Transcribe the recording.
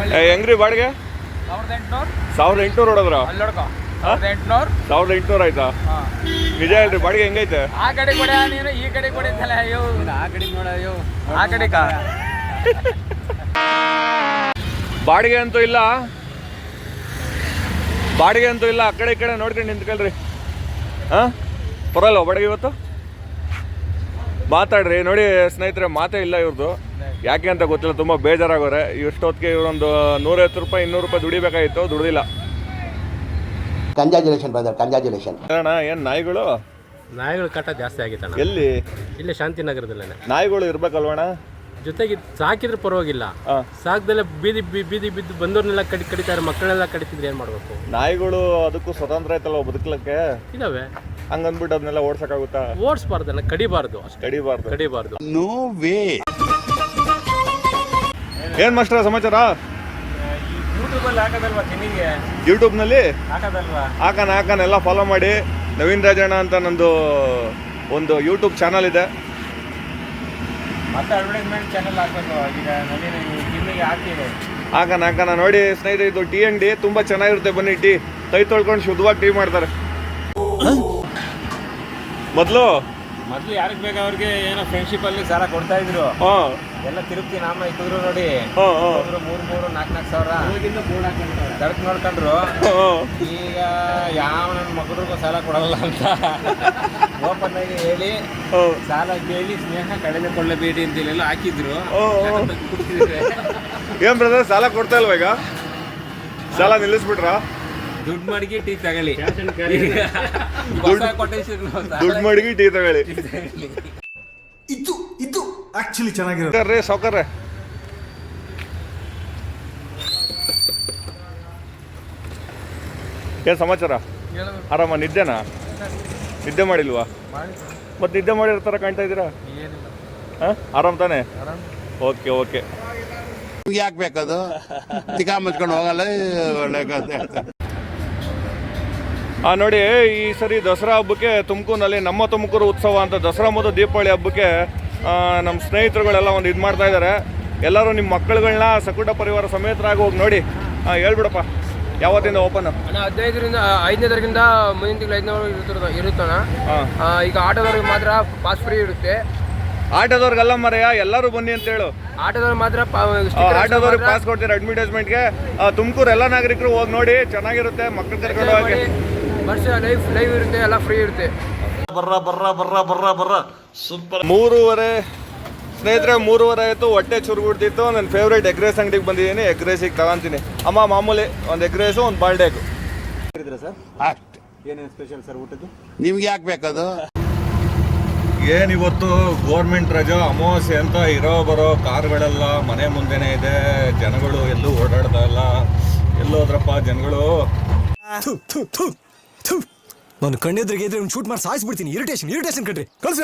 ಏ, ಹೆಂಗ್ರಿ ಬಾಡಿಗೆ? ಸಾವಿರದ ಎಂಟುನೂರು. ಸಾವಿರದ ಎಂಟುನೂರು ಹೊಡದ್ರ? ಅಲ್ಲಿ ನೋಡ್ಕೊ. ಸಾವಿರದ ಎಂಟುನೂರು. ಆಯ್ತಾ? ನಿಜ ಹೇಳ್ರಿ ಬಾಡಿಗೆ ಹೆಂಗೈತೆ? ಆ ಕಡೆ ಕೊಡ ನೀನು ಈ ಕಡೆ ಕೊಡ ಅಯ್ಯೋ. ಆ ಕಡೆ ನೋಡ ಅಯ್ಯೋ. ಆ ಕಡೆ ಕಾ. ಬಾಡಿಗೆ ಅಂತೂ ಇಲ್ಲ. ಬಾಡಿಗೆ ಅಂತೂ ಇಲ್ಲ ಆ ಕಡೆ ಈ ಕಡೆ ನೋಡ್ಕೊಂಡು ನಿಂತ್ಕೊಳ್ರಿ. ಹಾಂ? ಪರವಾಗಿಲ್ಲ ಬಾಡಿಗೆ ಇವತ್ತು? ಮಾತಾಡ್ರಿ ನೋಡಿ ಸ್ನೇಹಿತರೆ ಮಾತೇ ಇಲ್ಲ ಇವ್ರದ್ದು ಯಾಕೆ ಅಂತ ಗೊತ್ತಿಲ್ಲ ತುಂಬ ಬೇಜಾರಾಗೋರೆ. ಇಷ್ಟೊತ್ತಿಗೆ ಇವರೊಂದು ನೂರೈವತ್ತು ರೂಪಾಯಿ ಇನ್ನೂರು ರೂಪಾಯಿ ದುಡಿಬೇಕಾಗಿತ್ತು ದುಡಿದಿಲ್ಲ. ಕಂಜಾಜುಲೇಷನ್ ಬ್ರದರ್ ಕಂಜಾಜುಲೇಷನ್ ಅಣ್ಣ ಏನು ನಾಯಿಗಳು? ನಾಯಿಗಳು ಕಾಟ ಜಾಸ್ತಿ ಆಗಿತ್ತಣ್ಣ ಎಲ್ಲಿ? ಇಲ್ಲೇ ಶಾಂತಿನಗರದಲ್ಲೇ ನಾಯಿಗಳು ಇರ್ಬೇಕಲ್ವಣ್ಣ? ಜೊತೆಗೆ ಸಾಕಿದ್ರೆ ಪರವಾಗಿಲ್ಲ. ಸಾಕದಲ್ಲೇ ಸಾಕ್ದಲ್ಲೇ ಬೀದಿ ಬಿ- ಬೀದಿ ಬಿದ್ದು ಬಂದವ್ರನ್ನೆಲ್ಲ ಕಡಿ ಕಡಿತಾರೆ ಮಕ್ಕಳೆಲ್ಲ ಕಡಿತಿದ್ರೆ ಏನು ಮಾಡಬೇಕು? ನಾಯಿಗಳು ಅದಕ್ಕೂ ಸ್ವತಂತ್ರ ಐತಲ್ವ ಬದುಕಲಿಕ್ಕೆ? ಇದಾವೆ. ಹಂಗಂದ್ಬಿಟ್ಟು ಅದನ್ನೆಲ್ಲ ಓಡ್ಸಕ್ಕಾಗುತ್ತಾ? ಓಡಿಸ್ಬಾರ್ದು ಕಡಿಬಾರ್ದು ಕಡಿಬಾರ್ದು. ಕಡಿಬಾರ್ದು. ಕಡಿಬಾರ್ದು ಏನ್ ಮಾಸ್ಟರ್ ಸಮಾಚಾರ? ಯೂಟ್ಯೂಬಲ್ಲಿ ಹಾಕೋದಲ್ವಾ ಹಾಕನ್ ಯೂಟ್ಯೂಬ್ನಲ್ಲಿ ಹಾಕೋದಲ್ವಾ? ಎಲ್ಲ ಫಾಲೋ ಮಾಡಿ. ನವೀನ್ ರಾಜಣ್ಣ ಅಂತ ನಂದು ಒಂದು ಯೂಟ್ಯೂಬ್ ಚಾನಲ್ ಇದೆ. ಮತ್ತೆ ಅಡ್ವರ್ಟೈಸ್ಮೆಂಟ್ ಚಾನಲ್ ಹಾಕ್ಬೇಕು ಈಗ ನವೀನ ನೋಡಿ ಸ್ನೇಹಿತರೆ ಇದು ಟೀ ಅಂಗಡಿ ತುಂಬಾ ಚೆನ್ನಾಗಿರುತ್ತೆ ಬನ್ನಿ ಟೀ. ಕೈ ತೊಳ್ಕೊಂಡು ಶುದ್ಧವಾಗಿ ಟೀ ಮಾಡ್ತಾರೆ. ಮೊದಲು ಮೊದಲು ಯಾರಿಗೆ ಬೇಕಾವ್ರಿಗೆ ಏನೋ ಫ್ರೆಂಡ್ಶಿಪ್ ಅಲ್ಲಿ ಸಾಲ ಕೊಡ್ತಾ ಇದ್ರು. ಹಾಂ. ಎಲ್ಲ ತಿರುಪ್ತಿ ನಾಮ ಇಟ್ಟಿದ್ರು ನೋಡಿ. ಹಾಂ ಹಾಂ. ಒಬ್ರು ಮೂರ್ ಮೂರು ನಾಲ್ಕು ನಾಲ್ಕು ಸಾವಿರ. ದಡಕ್ ನೋಡ್ಕೊಂಡ್ರು. ಈಗ ಯಾವ ನನ್ನ ಮಕ್ಕಳಿಗೂ ಸಾಲ ಕೊಡಲ್ಲ ಅಂತ ಓಪನ್ ಆಗಿ ಹೇಳಿ ಸಾಲ ಕೇಳಿ ಸ್ನೇಹ ಕಳೆದುಕೊಳ್ಳಬೇಡಿ ಅಂತ ಇಲ್ಲೆಲ್ಲ ಹಾಕಿದ್ರು. ಏನ್ ಬ್ರದರ್ ಸಾಲ ಕೊಡ್ತಾ ಇಲ್ವಾ ಈಗ? ಸಾಲ ನಿಲ್ಲಿಸ್ಬಿಟ್ರಾ? ದುಡ್ಡು ಮಡಗಿ ಟೀ ತಗೊಳ್ಳಿ. ಕೊಟೇಶನ್ ದುಡ್ಡು ಮಡಗಿ ಟೀ ತಗೊಳ್ಳಿ. ಇದು ಇದು ಆಕ್ಚುಲಿ ಚೆನ್ನಾಗಿರುತ್ತೆ. ರೀ ಸಾವ್ಕಾರ್ರೆ ಏನ್ ಸಮಾಚಾರ? ಆರಾಮ ನಿದ್ದೆನಾ? ನಿದ್ದೆ ಮಾಡಿಲ್ವಾ? ಮತ್ತೆ ನಿದ್ದೆ ಮಾಡಿರ್ತಾರ ಕಾಣ್ತಾ ಇದ್ದೀರಾ? ಹಾ ಆರಾಮ್ ತಾನೆ? Okay okay. ಯಾಕೆ ಬೇಕದು? ತಿಕಾ ಮುಚ್ಕೊಂಡು ಹೋಗಲ್ಲ ಒಳ್ಳೆ ನೋಡಿ ಈ ಸರಿ ದಸರಾ ಹಬ್ಬಕ್ಕೆ ತುಮಕೂರಿನಲ್ಲಿ ನಮ್ಮ ತುಮಕೂರು ಉತ್ಸವ ಅಂತ ದಸರಾ ಮತ್ತು ದೀಪಾವಳಿ ಹಬ್ಬಕ್ಕೆ ನಮ್ಮ ಸ್ನೇಹಿತರುಗಳೆಲ್ಲ ಒಂದು ಇದು ಮಾಡ್ತಾ ಇದ್ದಾರೆ. ಎಲ್ಲರೂ ನಿಮ್ಮ ಮಕ್ಕಳುಗಳನ್ನ ಸಕುಟ ಪರಿವಾರ ಸಮೇತರಾಗಿ ಹೋಗಿ ನೋಡಿ. ಹಾಂ ಹೇಳ್ಬಿಡಪ್ಪ ಯಾವತ್ತಿಂದ ಓಪನ್ ಹದಿನೈದರಿಂದ ಐದನೇ ತಾರೀಕಿಂದ ಮುಂದಿನ ತಿಂಗಳು ಐದನೇ ಇರುತ್ತೆ ಇರುತ್ತಣ್ಣ. ಈಗ ಆಟೋದವ್ರಿಗೆ ಮಾತ್ರ ಪಾಸ್ ಫ್ರೀ ಇರುತ್ತೆ. ಆಟೋದವ್ರಿಗೆಲ್ಲ ಮರೆಯ ಎಲ್ಲರೂ ಬನ್ನಿ ಅಂತ ಹೇಳು. ಆಟೋದವ್ರಿಗೆ ಮಾತ್ರ ಆಟೋದವ್ರಿಗೆ ಪಾಸ್ ಕೊಡ್ತೀರಾ ಅಡ್ವರ್ಟೈಸ್ಮೆಂಟ್ಗೆ ತುಮಕೂರು ಎಲ್ಲ ನಾಗರಿಕರು ಹೋಗಿ ನೋಡಿ ಚೆನ್ನಾಗಿರುತ್ತೆ ಮಕ್ಕಳು ಕರ್ಕೊಂಡು ಹೋಗಿ ವರ್ಷ ಲೈಫ್ ಲೈವ್ ಇರುತ್ತೆ ಎಲ್ಲ ಫ್ರೀ ಇರುತ್ತೆ. ಮೂರುವರೆ ಸ್ನೇಹಿತರೆ ಮೂರುವರೆ ಆಯಿತು ಹೊಟ್ಟೆ ಚುರುಗುಡ್ತಿತ್ತು ನನ್ನ ಫೇವ್ರೇಟ್ ಎಗ್ ರೈಸ್ ಅಂಗಡಿಗೆ ಬಂದಿದ್ದೀನಿ. ಎಗ್ ರೈಸಿಗೆ ತಗೊಂತೀನಿ. ಅಮ್ಮ ಮಾಮೂಲಿ ಒಂದು ಎಗ್ ರೈಸು ಒಂದು ಬಾಲ್ಡೆ ಎಗ್ ಊಟದ್ದು? ನಿಮ್ಗೆ ಯಾಕೆ ಬೇಕದು ಏನಿವತ್ತು ಗೋರ್ಮೆಂಟ್ ರಜಾ ಅಮಾವಾಸ್ಯೆ ಅಂತ ಇರೋ ಬರೋ ಕಾರ್ಗಳೆಲ್ಲ ಮನೆ ಮುಂದೆನೇ ಇದೆ. ಜನಗಳು ಎಲ್ಲೂ ಓಡಾಡ್ತಾ ಇಲ್ಲ. ಎಲ್ಲೋದ್ರಪ್ಪ ಜನಗಳು. ನಾನು ಕಣ್ಣೆದ್ರಿಗೆ ಇದ್ರೆ ಶೂಟ್ ಮಾಡಿ ಸಾಯಿಸ್ಬಿಡ್ತೀನಿ ಇರಿಟೇಷನ್ ಇರಿಟೇಷನ್ ಕಣ್ರಿ. ಕಳ್ಸಿ